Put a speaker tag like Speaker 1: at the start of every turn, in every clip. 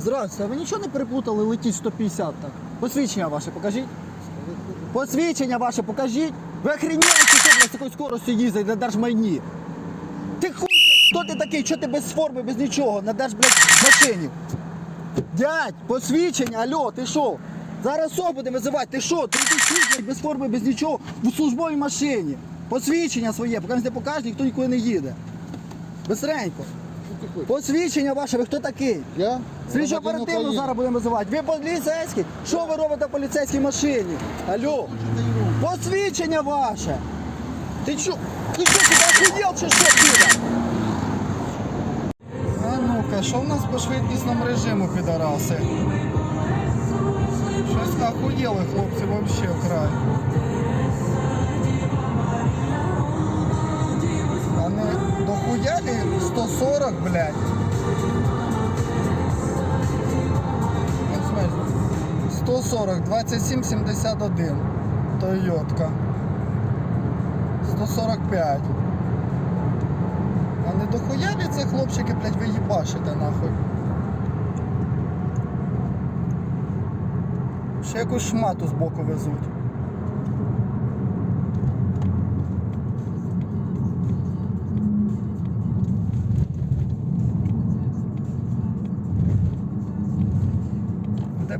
Speaker 1: Здравствуйте, ви нічого не переплутали летіть 150 так? Посвідчення ваше покажіть. Посвідчення ваше покажіть. Ви охренели, чи що, з такою скоростю їздите на держмайні? Ти хуй, блядь, хто ти такий? Чого ти без форми, без нічого? На держ, блядь, машині? Дядь, посвідчення, алло, ти що? Зараз СОП будемо визивати, ти що? Ти блядь, без форми, без нічого, в службовій машині. Посвідчення своє, поки не покажеш, ніхто нікуди не їде. Бистренько. Посвідчення ваше, ви хто такий?
Speaker 2: Я?
Speaker 1: Слідчо оперативно зараз будемо визивати. Ви поліцейські? Що ви робите в поліцейській машині? Алло? Посвідчення ваше! Ти що? Ти що, ти охуєл чи що, піда?
Speaker 3: А ну-ка, що в нас по швидкісному режиму, підараси? Щось охуєли хлопці вообще вкрай. Дохуяли 140, блядь. Смысле, 140, 2771. Тойотка. 145. А не дохуя ли це хлопчики, блядь, ви їбашите нахуй? Ще якусь шмату з боку везуть.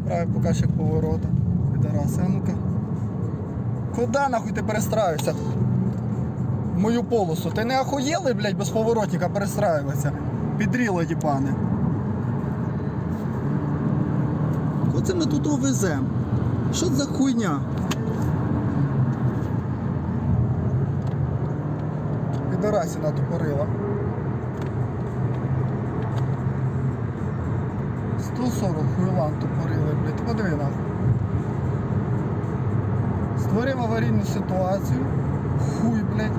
Speaker 3: Де правий показчик поворота? Підараси, а ну-ка. Куда нахуй ти перестраюєшся? Мою полосу. Ти не охуєли, блядь, без поворотника перестраюватися? Підріли, діпани.
Speaker 1: Оце ми тут веземо. Що за хуйня?
Speaker 3: Підарасіна тупорила. 140 хуйлан тупорили, блядь. Подиви нахуй. Створив аварійну ситуацію. Хуй, блядь.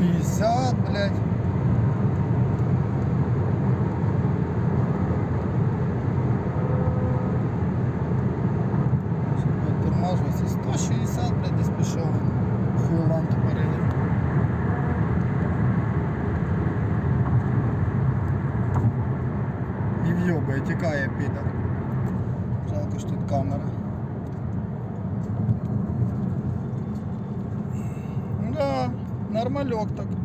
Speaker 3: 50, блядь. Тормажується 160, блядь, десь пішов. Хуйланд перевір. І в'йобає, тікає піде. Жалко, что тут камера. Нормальок так.